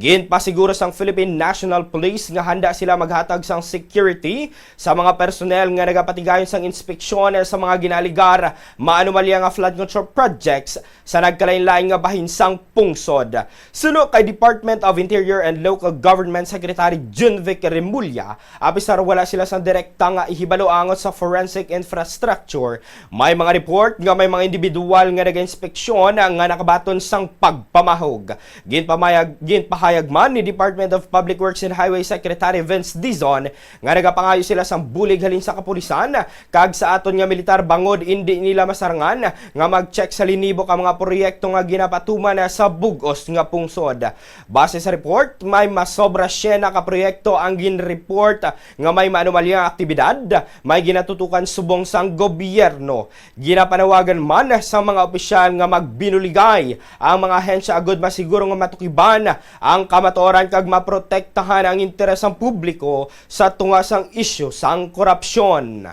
Gin pa siguro sang Philippine National Police nga handa sila maghatag sang security sa mga personnel nga nagapatigayon sang inspeksyon sa mga ginaligar maanumalya nga flood control projects sa nagkalain-lain nga bahin sang pungsod. Suno kay Department of Interior and Local Government Secretary Junvic Remulla, apisar wala sila sang direkta nga ihibalo angot sa forensic infrastructure. May mga report nga may mga individual nga nag-inspeksyon nga nakabaton sang pagpamahog. Ginpamayag ginpahayag man ni Department of Public Works and Highway Secretary Vince Dizon nga nagapangayo sila sang bulig halin sa kapulisan kag sa aton nga militar bangod indi nila masarangan nga mag-check sa linibo ka mga proyekto nga ginapatuman sa bugos nga pungsod. Base sa report, may masobra siya na ka proyekto ang gin-report nga may maanumalyang aktibidad, may ginatutukan subong sang gobyerno. Ginapanawagan man sa mga opisyal nga magbinuligay ang mga ahensya agud masiguro nga matukiban ang kamatoran kag maprotektahan ang interes ng publiko sa tunga sang isyu sang korupsyon.